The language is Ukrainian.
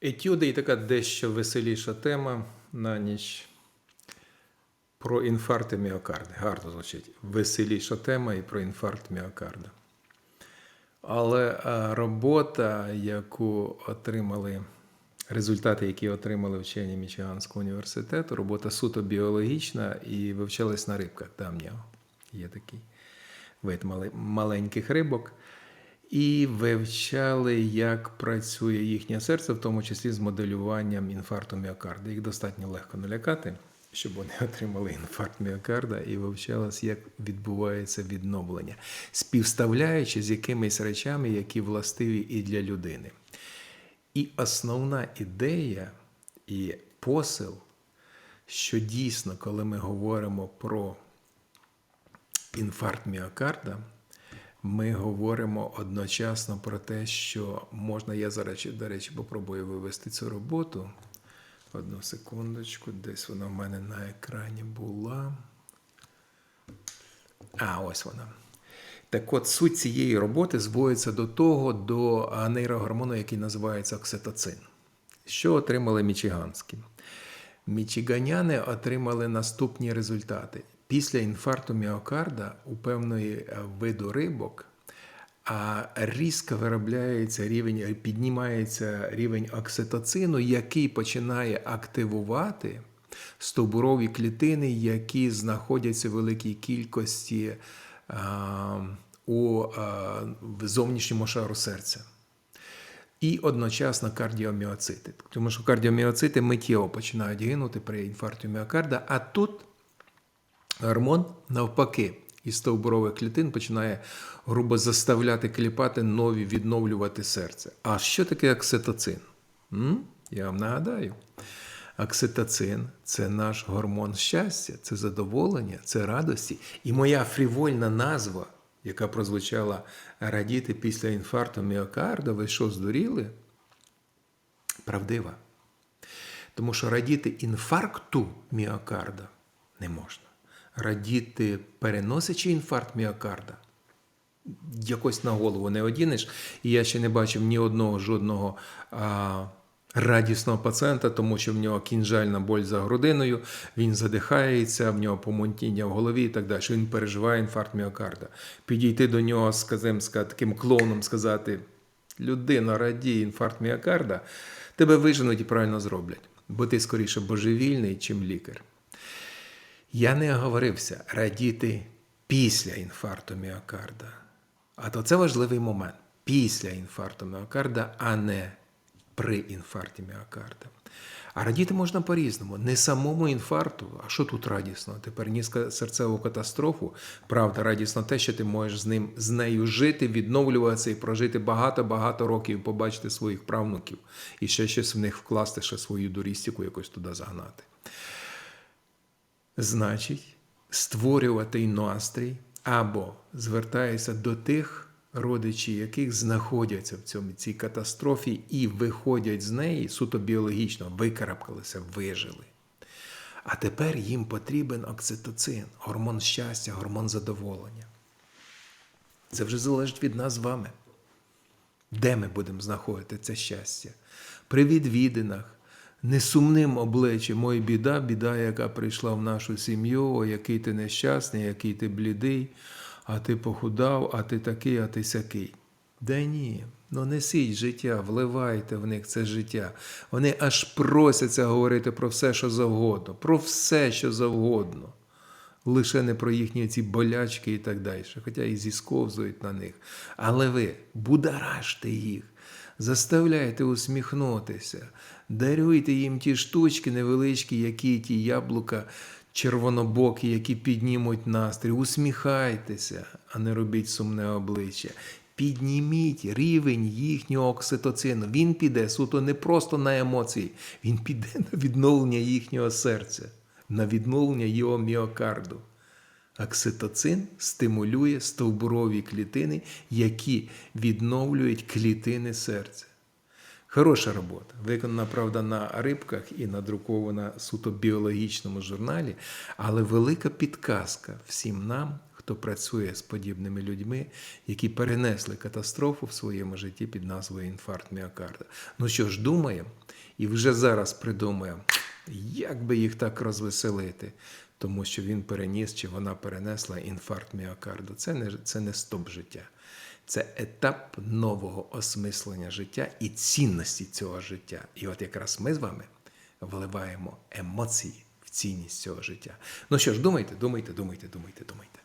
Етюди і така дещо веселіша тема на ніч про інфаркти міокарда. Гарно звучить. Веселіша тема і про інфаркт міокарда. Але робота, яку отримали, результати, які отримали вчені Мічиганського університету, робота суто біологічна і вивчалась на рибках. Там є такий вид маленьких рибок. І вивчали, як працює їхнє серце, в тому числі з моделюванням інфаркту міокарда. Їх достатньо легко налякати, щоб вони отримали інфаркт міокарда, і вивчалось, як відбувається відновлення, співставляючи з якимись речами, які властиві і для людини. І основна ідея і посил, що дійсно, коли ми говоримо про інфаркт міокарда, ми говоримо одночасно про те, що можна, я зараз, до речі, попробую вивести цю роботу. Одну секундочку, десь вона в мене на екрані була. А, ось вона. Так от суть цієї роботи зводиться до того, до нейрогормону, який називається окситоцин. Що отримали мічиганські? Мічиганяни отримали наступні результати. Після інфаркту міокарда у певної е, виду рибок різко виробляється рівень, піднімається рівень окситоцину, який починає активувати стовбурові клітини, які знаходяться в великій кількості а, у в зовнішньому шару серця. І одночасно кардіоміоцити. Тому що кардіоміоцити миттєво починають гинути при інфаркті міокарда, а тут гормон навпаки із стовбурових клітин починає грубо заставляти кліпати нові відновлювати серце. А що таке окситоцин? М? Я вам нагадаю. Окситоцин це наш гормон щастя, це задоволення, це радості. І моя фрівольна назва, яка прозвучала радіти після інфаркту міокарда, ви що здуріли? Правдива. Тому що радіти інфаркту міокарда не можна. Радіти, переносячи інфаркт міокарда, якось на голову не одінеш. І я ще не бачив ні одного жодного а, радісного пацієнта, тому що в нього кінжальна боль за грудиною, він задихається, в нього помонтіння в голові і так далі. що Він переживає інфаркт міокарда. Підійти до нього з таким клоуном, сказати: людина радіє інфаркт міокарда, тебе виженуть і правильно зроблять, бо ти скоріше божевільний, чим лікар. Я не оговорився радіти після інфаркту міокарда. А то це важливий момент після інфаркту міокарда, а не при інфаркті міокарда. А радіти можна по-різному. Не самому інфаркту, а що тут радісно? Ти переніс серцеву катастрофу. Правда, радісно те, що ти можеш з ним з нею жити, відновлюватися і прожити багато-багато років, побачити своїх правнуків і ще щось в них вкласти, ще свою дурістику якось туди загнати. Значить, створювати настрій або звертаєшся до тих родичів, яких знаходяться в цьому цій катастрофі і виходять з неї суто біологічно, викарабкалися, вижили. А тепер їм потрібен окситоцин, гормон щастя, гормон задоволення. Це вже залежить від нас з вами. Де ми будемо знаходити це щастя? При відвідинах, несумним обличчям, ой, біда, біда, яка прийшла в нашу сім'ю, о, який ти нещасний, який ти блідий, а ти похудав, а ти такий, а ти сякий. Да ні, ну несіть життя, вливайте в них це життя. Вони аж просяться говорити про все, що завгодно, про все, що завгодно. Лише не про їхні ці болячки і так далі, хоча і зісковзують на них. Але ви будоражте їх, заставляйте усміхнутися, даруйте їм ті штучки невеличкі, які ті яблука червонобокі, які піднімуть настрій. Усміхайтеся, а не робіть сумне обличчя. Підніміть рівень їхнього окситоцину. Він піде суто не просто на емоції, він піде на відновлення їхнього серця, на відновлення його міокарду. Окситоцин стимулює стовбурові клітини, які відновлюють клітини серця. Хороша робота, виконана, правда, на рибках і надрукована суто біологічному журналі, але велика підказка всім нам, хто працює з подібними людьми, які перенесли катастрофу в своєму житті під назвою інфаркт міокарда. Ну що ж, думаємо і вже зараз придумаємо, як би їх так розвеселити, тому що він переніс чи вона перенесла інфаркт міокарду. Це не, це не стоп життя. Це етап нового осмислення життя і цінності цього життя. І от якраз ми з вами вливаємо емоції в цінність цього життя. Ну що ж, думайте, думайте, думайте, думайте, думайте.